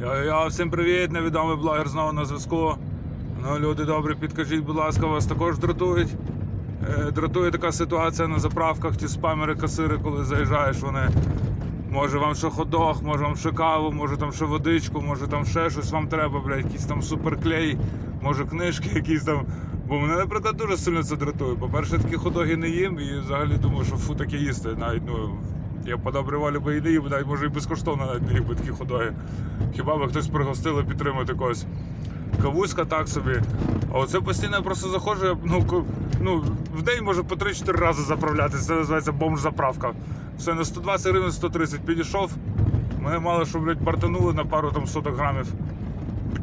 Я, я всім привіт, невідомий блогер знову на зв'язку. Ну, люди добрі, підкажіть, будь ласка, вас також дратують. Е, дратує така ситуація на заправках, ті спамери, касири, коли заїжджаєш, вони. Може вам ще ходох, може вам ще каву, може там ще водичку, може там ще щось вам треба, блядь, якийсь там суперклей, може книжки якісь там. Бо мене, наприклад, дуже сильно це дратує. По-перше, такі ходоги не їм і взагалі думаю, що фу таке їсти. Навіть ну, я подобривав добрій волі би і не навіть може і безкоштовно навіть не такі ходоги. Хіба би хтось пригостили підтримати когось. Кавуська так собі. А оце постійно я просто заходжу, я, ну, ну, в день може по 3-4 рази заправлятися. Це називається бомж-заправка. Все на 120 гривень, 130 підійшов. Мене мало що, блядь, бартанули на пару там соток грамів.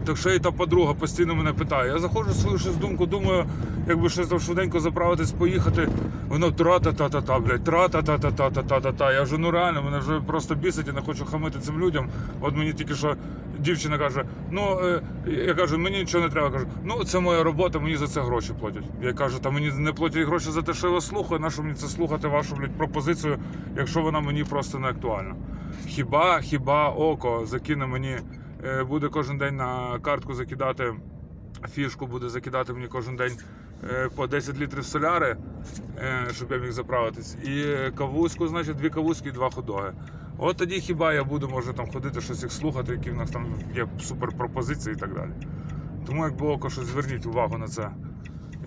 Так що і та подруга постійно мене питає. Я заходжу свою щось думку, думаю, якби щось там швиденько заправитись, поїхати. Воно тра-та-та-та-та, блядь, тра-та-та-та-та-та-та-та. Я вже ну реально, мене вже просто бісить, я не хочу хамити цим людям. От мені тільки що дівчина каже: ну е, я кажу, мені нічого не треба. Кажу, ну це моя робота, мені за це гроші платять. Я кажу, та мені не платять гроші за те, що я вас слухаю. На що мені це слухати вашу блядь, пропозицію, якщо вона мені просто не актуальна. Хіба, хіба око закине мені, буде кожен день на картку закидати фішку, буде закидати мені кожен день е, по 10 літрів соляри, е, щоб я міг заправитись. І кавузьку, значить, дві кавузьки і два ходоги. От тоді хіба я буду може там ходити, щось їх слухати, які в нас там є супер пропозиції і так далі. Тому якби око щось зверніть увагу на це.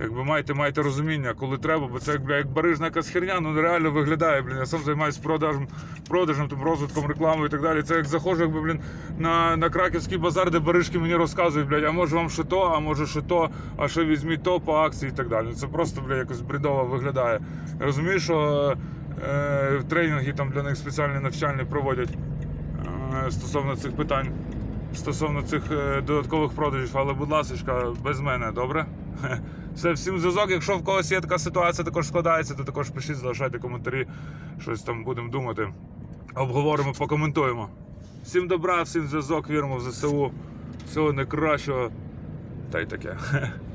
Якби маєте, маєте розуміння, коли треба, бо це як, як барижна якась херня, ну реально виглядає, блін. Я сам займаюся продажем, продажем, там, розвитком, рекламою і так далі. Це як заходжу, якби, блін, на, на краківський базар, де барижки мені розказують, блядь, а може вам ще то, а може ще то, а ще візьміть то по акції і так далі. Це просто, бля, якось бредово виглядає. Я розумію, що е, тренінги там для них спеціальні навчальні проводять е, стосовно цих питань. Стосовно цих е, додаткових продажів, але будь ласка, без мене, добре? Все, всім зв'язок. Якщо в когось є така ситуація, також складається, то також пишіть, залишайте коментарі. Щось там будемо думати. Обговоримо, покоментуємо. Всім добра, всім зв'язок, віримо в ЗСУ. Всього найкращого. Та й таке.